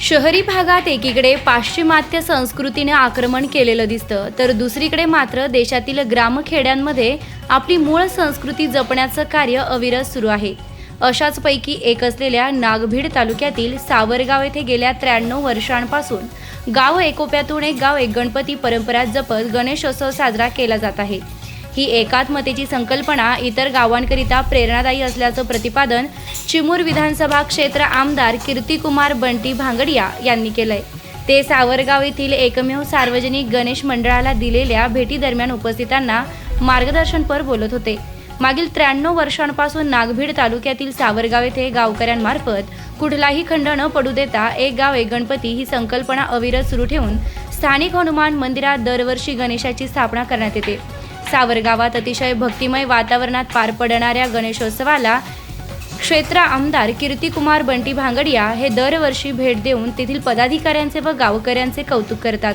शहरी भागात एकीकडे पाश्चिमात्य संस्कृतीने आक्रमण केलेलं दिसतं तर दुसरीकडे मात्र देशातील ग्रामखेड्यांमध्ये आपली मूळ संस्कृती जपण्याचं कार्य अविरत सुरू आहे. अशाच पैकी एक असलेल्या नागभीड तालुक्यातील सावरगाव येथे गेल्या त्र्याण्णव वर्षांपासून गाव एकोप्यातून एक गाव एक गणपती परंपरा जपत गणेशोत्सव साजरा केला जात आहे. ही एकात्मतेची संकल्पना इतर गावांकरिता प्रेरणादायी असल्याचं प्रतिपादन चिमूर विधानसभा क्षेत्र आमदार कीर्तिकुमार बंटी भांगडिया यांनी केलंय. ते सावरगाव येथील एकमेव सार्वजनिक गणेश मंडळाला दिलेल्या भेटीदरम्यान उपस्थितांना मार्गदर्शनपर बोलत होते. मागील त्र्याण्णव वर्षांपासून नागभीड तालुक्यातील सावरगाव येथे गावकऱ्यांमार्फत कुठलाही खंड न पडू देता एक गाव एक गणपती ही संकल्पना अविरत सुरू ठेवून स्थानिक हनुमान मंदिरात दरवर्षी गणेशाची स्थापना करण्यात येते. सावरगावात अतिशय भक्तिमय वातावरणात पार पडणाऱ्या गणेशोत्सवाला क्षेत्र आमदार कीर्तिकुमार बंटी भांगडिया हे दरवर्षी भेट देऊन तेथील पदाधिकाऱ्यांचे व गावकऱ्यांचे कौतुक करतात.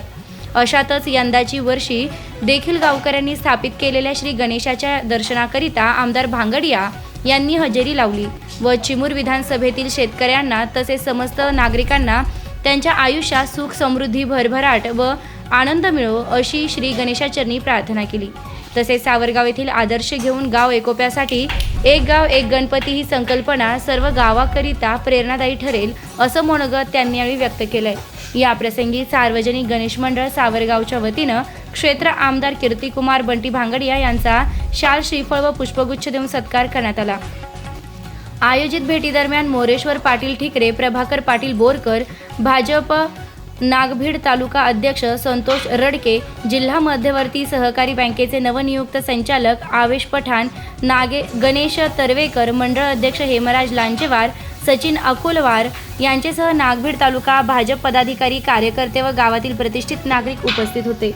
अशातच यंदाची वर्षी देखील गावकऱ्यांनी स्थापित केलेल्या श्री गणेशाच्या दर्शनाकरिता आमदार भांगडिया यांनी हजेरी लावली व चिमूर विधानसभेतील शेतकऱ्यांना तसेच समस्त नागरिकांना त्यांच्या आयुष्यात सुख समृद्धी भरभराट व आनंद मिळो अशी श्री गणेशाचरणी प्रार्थना केली. तसेच सावरगाव येथील आदर्श घेऊन गाव एकोप्यासाठी एक गाव एक गणपती ही संकल्पना सर्व गावाकरिता प्रेरणादायी ठरेल असं मनोगत त्यांनी यावेळी व्यक्त केलंय. या प्रसंगी सार्वजनिक गणेश मंडळ सावरगावच्या वतीनं क्षेत्र आमदार कीर्तिकुमार बंटी भांगडिया यांचा शाल श्रीफळ व पुष्पगुच्छ देऊन सत्कार करण्यात आला. आयोजित भेटीदरम्यान मोरेश्वर पाटील ठिकरे प्रभाकर पाटील बोरकर भाजप नागभीड तालुका अध्यक्ष संतोष रडके जिल्हा मध्यवर्ती सहकारी बँकेचे नवनियुक्त संचालक आवेश पठाण नागे गणेश तरवेकर मंडळ अध्यक्ष हेमराज लांजेवार सचिन अकोलवार यांचेसह नागभीड तालुका भाजप पदाधिकारी कार्यकर्ते व गावातील प्रतिष्ठित नागरिक उपस्थित होते.